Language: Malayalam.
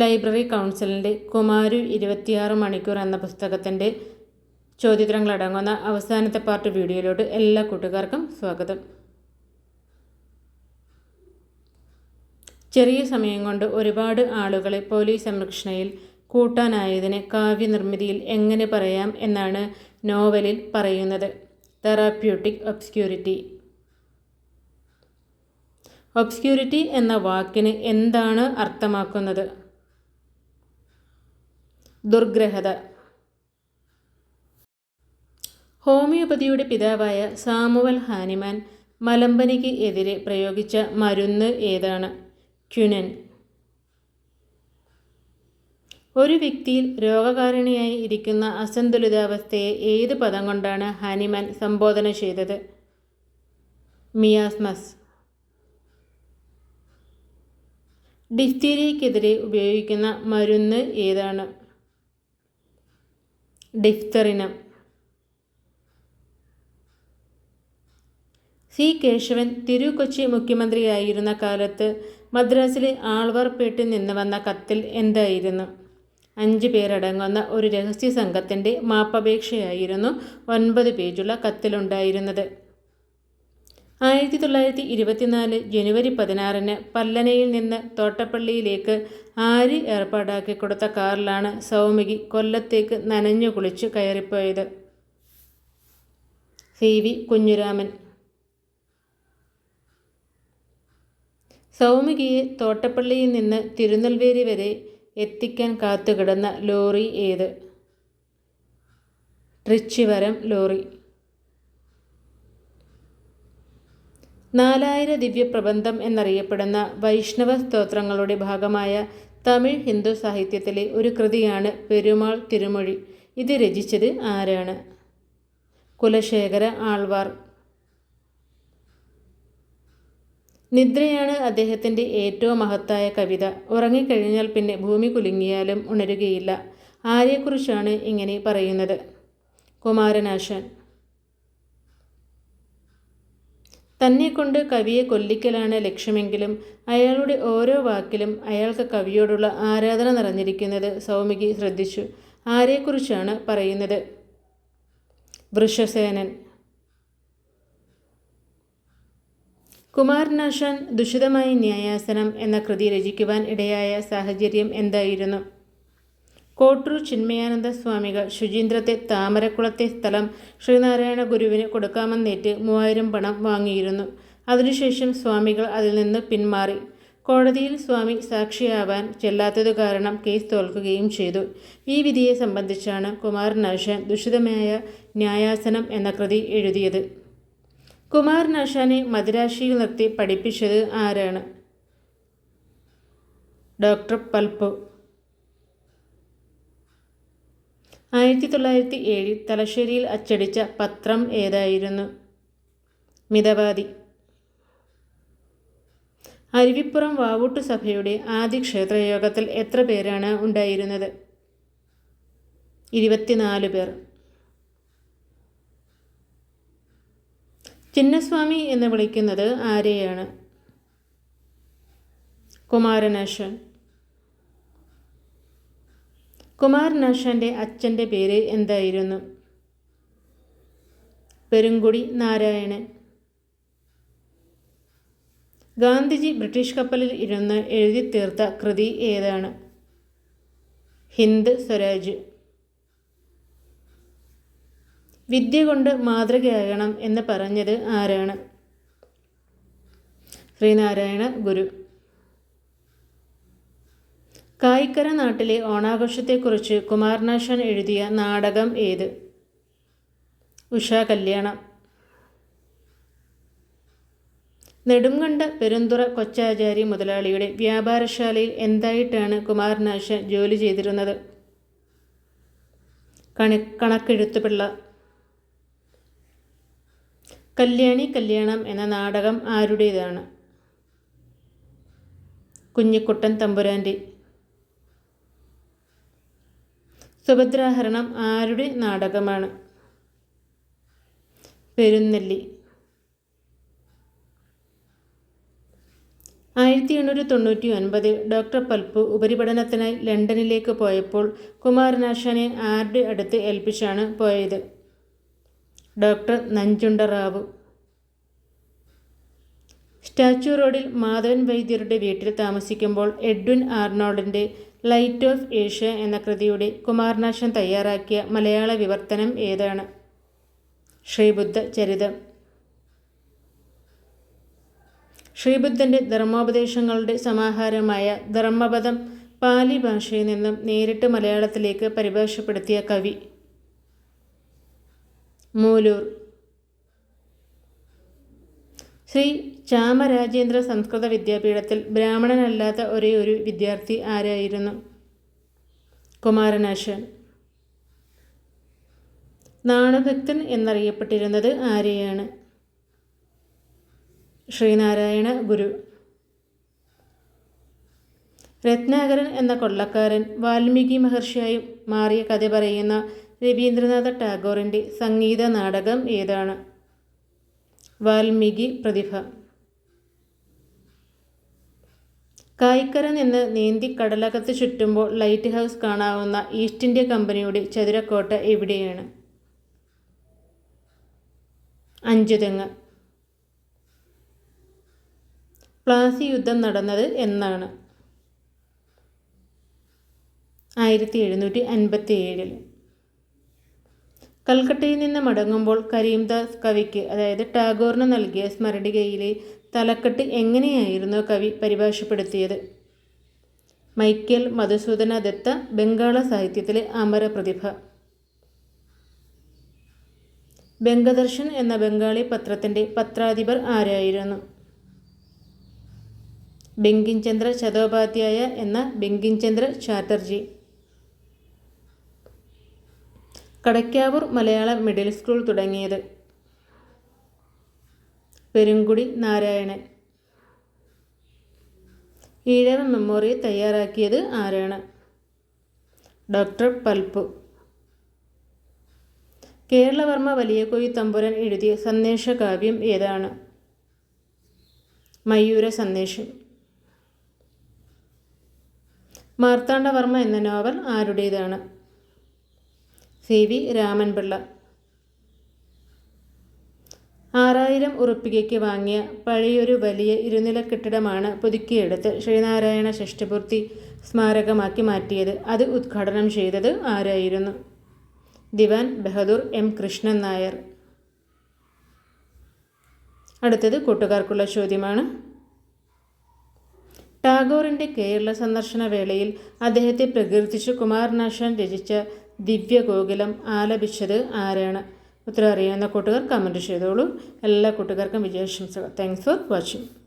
ലൈബ്രറി കൗൺസിലിന്റെ കുമാരു ഇരുപത്തിയാറ് മണിക്കൂർ എന്ന പുസ്തകത്തിന്റെ ചോദ്യോത്തരങ്ങളടങ്ങുന്ന അവസാനത്തെ പാർട്ട് വീഡിയോയിലോട്ട് എല്ലാ കൂട്ടുകാർക്കും സ്വാഗതം. ചെറിയ സമയം കൊണ്ട് ഒരുപാട് ആളുകളെ പോലീസ് സംരക്ഷണയിൽ കൂട്ടാനായതിനെ കാവ്യനിർമ്മിതിയിൽ എങ്ങനെ പറയാം എന്നാണ് നോവലിൽ പറയുന്നത്. തെറാപ്യൂട്ടിക് ഒബ്സ്ക്യൂരിറ്റി. ഒബ്സ്ക്യൂരിറ്റി എന്ന വാക്കിന് എന്താണ് അർത്ഥമാക്കുന്നത്? ദുർഗ്രഹത. ഹോമിയോപതിയുടെ പിതാവായ സാമുവൽ ഹാനിമാൻ മലമ്പനിക്ക് എതിരെ പ്രയോഗിച്ച മരുന്ന് ഏതാണ്? ക്യുനൻ. ഒരു വ്യക്തിയിൽ രോഗകാരണിയായി ഇരിക്കുന്ന അസന്തുലിതാവസ്ഥയെ ഏത് പദം കൊണ്ടാണ് ഹാനിമാൻ സംബോധന ചെയ്തത്? മിയാസ്മസ്. ഡിഫ്തീരിയക്കെതിരെ ഉപയോഗിക്കുന്ന മരുന്ന് ഏതാണ്? ഡിഫ്തറിനം. സി. കേശവൻ തിരുക്കൊച്ചി മുഖ്യമന്ത്രിയായിരുന്ന കാലത്ത് മദ്രാസിലെ ആൾവാർപേട്ടിൽ നിന്ന് വന്ന കത്തിൽ എന്തായിരുന്നു? അഞ്ച് പേരടങ്ങുന്ന ഒരു രഹസ്യ സംഘത്തിന്റെ മാപ്പപേക്ഷയായിരുന്നു ഒൻപത് പേജുള്ള കത്തിലുണ്ടായിരുന്നത്. ആയിരത്തി തൊള്ളായിരത്തി ഇരുപത്തിനാല് ജനുവരി പതിനാറിന് പല്ലനയിൽ നിന്ന് തോട്ടപ്പള്ളിയിലേക്ക് ആര് ഏർപ്പാടാക്കി കൊടുത്ത കാറിലാണ് സൗമികി കൊല്ലത്തേക്ക് നനഞ്ഞു കുളിച്ച് കയറിപ്പോയത്. സി. വി. കുഞ്ഞുരാമൻ. സൗമികിയെ തോട്ടപ്പള്ളിയിൽ നിന്ന് തിരുനെൽവേലി വരെ എത്തിക്കാൻ കാത്തുകിടന്ന ലോറി ഏത്? ട്രിച്ചിവരം ലോറി. നാലായിര ദിവ്യപ്രബന്ധം എന്നറിയപ്പെടുന്ന വൈഷ്ണവ സ്തോത്രങ്ങളുടെ ഭാഗമായ തമിഴ് ഹിന്ദു സാഹിത്യത്തിലെ ഒരു കൃതിയാണ് പെരുമാൾ തിരുമൊഴി. ഇത് രചിച്ചത് ആരാണ്? കുലശേഖര ആൾവാർ. നിദ്രയാണ് അദ്ദേഹത്തിന്റെ ഏറ്റവും മഹത്തായ കവിത. ഉറങ്ങിക്കഴിഞ്ഞാൽ പിന്നെ ഭൂമി കുലുങ്ങിയാലും ഉണരുകയില്ല. ആരെക്കുറിച്ചാണ് ഇങ്ങനെ പറയുന്നത്? കുമാരനാശാൻ. തന്നെക്കൊണ്ട് കവിയെ കൊല്ലിക്കലാണ് ലക്ഷ്യമെങ്കിലും അയാളുടെ ഓരോ വാക്കിലും അയാൾക്ക് കവിയോടുള്ള ആരാധന നിറഞ്ഞിരിക്കുന്നത് സൗമികി ശ്രദ്ധിച്ചു. ആരെക്കുറിച്ചാണ് പറയുന്നത്? വൃഷസേനൻ. കുമാരനാശാൻ ദുഷിതമായ ന്യായാസനം എന്ന കൃതി രചിക്കുവാൻ ഇടയായ സാഹചര്യം എന്തായിരുന്നു? കോട്ടൂർ ചിന്മയാനന്ദ സ്വാമികൾ ശുചീന്ദ്രത്തെ താമരക്കുളത്തെ സ്ഥലം ശ്രീനാരായണ ഗുരുവിന് കൊടുക്കാമെന്നേറ്റ് മൂവായിരം പണം വാങ്ങിയിരുന്നു. അതിനുശേഷം സ്വാമികൾ അതിൽ നിന്ന് പിന്മാറി. കോടതിയിൽ സ്വാമി സാക്ഷിയാവാൻ ചെല്ലാത്തതു കാരണം കേസ് തോൽക്കുകയും ചെയ്തു. ഈ വിധിയെ സംബന്ധിച്ചാണ് കുമാരനാശാൻ ദുഷിതമായ ന്യായാസനം എന്ന കൃതി എഴുതിയത്. കുമാരനാശാനെ മദിരാശിയിൽ നിർത്തി പഠിപ്പിച്ചത് ആരാണ്? ഡോക്ടർ പൽപ്പു. ആയിരത്തി തൊള്ളായിരത്തി ഏഴിൽ തലശ്ശേരിയിൽ അച്ചടിച്ച പത്രം ഏതായിരുന്നു? മിതവാദി. അരുവിപ്പുറം വാവൂട്ട് സഭയുടെ ആദ്യ ക്ഷേത്രയോഗത്തിൽ എത്ര പേരാണ് ഉണ്ടായിരുന്നത്? ഇരുപത്തിനാല് പേർ. ചിന്നസ്വാമി എന്ന് വിളിക്കുന്നത് ആരെയാണ്? കുമാരനാശൻ. കുമാരനാശാന്റെ അച്ഛന്റെ പേര് എന്തായിരുന്നു? പെരുങ്കുടി നാരായണൻ. ഗാന്ധിജി ബ്രിട്ടീഷ് കപ്പലിൽ ഇരുന്ന് എഴുതി തീർത്ത കൃതി ഏതാണ്? ഹിന്ദ് സ്വരാജ്. വിദ്യ കൊണ്ട് മാതൃകയാകണം എന്ന് പറഞ്ഞത് ആരാണ്? ശ്രീനാരായണ ഗുരു. കായിക്കര നാട്ടിലെ ഓണാഘോഷത്തെക്കുറിച്ച് കുമാരനാശാൻ എഴുതിയ നാടകം ഏത്? ഉഷാ കല്യാണം നെടുങ്കണ്ട പെരുന്തുറ കൊച്ചാചാരി മുതലാളിയുടെ വ്യാപാരശാലയിൽ എന്തായിട്ടാണ് കുമാരനാശാൻ ജോലി ചെയ്തിരുന്നത്? കണി കണക്കെഴുത്തുപിള്ള. കല്യാണി കല്യാണം എന്ന നാടകം ആരുടേതാണ്? കുഞ്ഞിക്കുട്ടൻ തമ്പുരാന്റെ. സുഭദ്രാഹരണം ആരുടെ നാടകമാണ്? പെരുന്നെല്ലി. ആയിരത്തി എണ്ണൂറ്റി തൊണ്ണൂറ്റി ഒൻപതിൽ ഡോക്ടർ പൽപ്പു ഉപരിപഠനത്തിനായി ലണ്ടനിലേക്ക് പോയപ്പോൾ കുമാരനാശാനെ ആരുടെ അടുത്ത് ഏൽപ്പിച്ചാണ് പോയത്? ഡോക്ടർ നഞ്ചുണ്ട റാവു സ്റ്റാച്യു റോഡിൽ മാധവൻ വൈദ്യരുടെ വീട്ടിൽ താമസിക്കുമ്പോൾ എഡ്വിൻ ആർണോൾഡിന്റെ ലൈറ്റ് ഓഫ് ഏഷ്യ എന്ന കൃതിയുടെ കുമാരനാശൻ തയ്യാറാക്കിയ മലയാള വിവർത്തനം ഏതാണ്? ശ്രീബുദ്ധ ചരിതം. ശ്രീബുദ്ധന്റെ ധർമ്മോപദേശങ്ങളുടെ സമാഹാരമായ ധർമ്മപദം പാലി ഭാഷയിൽ നിന്നും നേരിട്ട് മലയാളത്തിലേക്ക് പരിഭാഷപ്പെടുത്തിയ കവി. മൂലൂർ. ശ്രീ ചാമരാജേന്ദ്ര സംസ്കൃത വിദ്യാപീഠത്തിൽ ബ്രാഹ്മണനല്ലാത്ത ഒരേ ഒരു വിദ്യാർത്ഥി ആരായിരുന്നു? കുമാരനാശൻ. നാണഭക്തൻ എന്നറിയപ്പെട്ടിരുന്നത് ആരെയാണ്? ശ്രീനാരായണ ഗുരു. രത്നാകരൻ എന്ന കൊള്ളക്കാരൻ വാൽമീകി മഹർഷിയായും മാറിയ കഥ പറയുന്ന രവീന്ദ്രനാഥ ടാഗോറിന്റെ സംഗീത നാടകം ഏതാണ്? വാൽമീകി പ്രതിഭ. കായ്ക്കര നിന്ന് നീന്തി കടലകത്ത് ചുറ്റുമ്പോൾ ലൈറ്റ് ഹൗസ് കാണാവുന്ന ഈസ്റ്റ് ഇന്ത്യ കമ്പനിയുടെ ചതുരക്കോട്ട എവിടെയാണ്? അഞ്ചുതെങ്ങ്. പ്ലാസി യുദ്ധം നടന്നത് എന്നാണ്. ആയിരത്തി എഴുന്നൂറ്റി അൻപത്തി ഏഴിൽ കൽക്കട്ടയിൽ നിന്ന് മടങ്ങുമ്പോൾ കരീംദാസ് കവിക്ക് അതായത് ടാഗോറിന് നൽകിയ സ്മരണികയിലെ തലക്കെട്ട് എങ്ങനെയായിരുന്നു കവി പരിഭാഷപ്പെടുത്തിയത്? മൈക്കൽ മധുസൂദന ദത്ത ബംഗാള സാഹിത്യത്തിലെ അമരപ്രതിഭ ബംഗദർശൻ എന്ന ബംഗാളി പത്രത്തിന്റെ പത്രാധിപർ ആരായിരുന്നു? ബെങ്കിൻചന്ദ്ര ചതോപാധ്യായ എന്ന ബെങ്കിൻചന്ദ്ര ചാറ്റർജി. കടയ്ക്കാവൂർ മലയാള മിഡിൽ സ്കൂൾ തുടങ്ങിയത്. പെരുങ്കുടി നാരായണൻ. ഈഴവ മെമ്മോറിയൽ തയ്യാറാക്കിയത് ആരാണ്? ഡോക്ടർ പൽപ്പു. കേരളവർമ്മ വലിയകോയി തമ്പുരാൻ എഴുതിയ സന്ദേശ കാവ്യം ഏതാണ്? മയൂര സന്ദേശം. മാർത്താണ്ഡവർമ്മ എന്ന നോവൽ ആരുടേതാണ്? C V Ramanpillai. ആറായിരം ഉറുപ്പികയ്ക്ക് വാങ്ങിയ പഴയൊരു വലിയ ഇരുനില കെട്ടിടമാണ് പുതുക്കിയെടുത്ത് ശ്രീനാരായണ ഷഷ്ടിപൂർത്തി സ്മാരകമാക്കി മാറ്റിയത്. അത് ഉദ്ഘാടനം ചെയ്തത് ആരായിരുന്നു? ദിവാൻ ബഹദൂർ എം കൃഷ്ണൻ നായർ. അടുത്തത് കൂട്ടുകാർക്കുള്ള ചോദ്യമാണ്. ടാഗോറിന്റെ കേരള സന്ദർശന വേളയിൽ അദ്ദേഹത്തെ പ്രകീർത്തിച്ച് കുമാരനാശാൻ രചിച്ച ദിവ്യഗോകുലം ആലപിച്ചത് ആരാണ്? ഉത്തരം അറിയാവുന്ന കൂട്ടുകാർ കമന്റ് ചെയ്തോളൂ. എല്ലാ കൂട്ടുകാർക്കും വിജയാശംസകൾ. Thanks for watching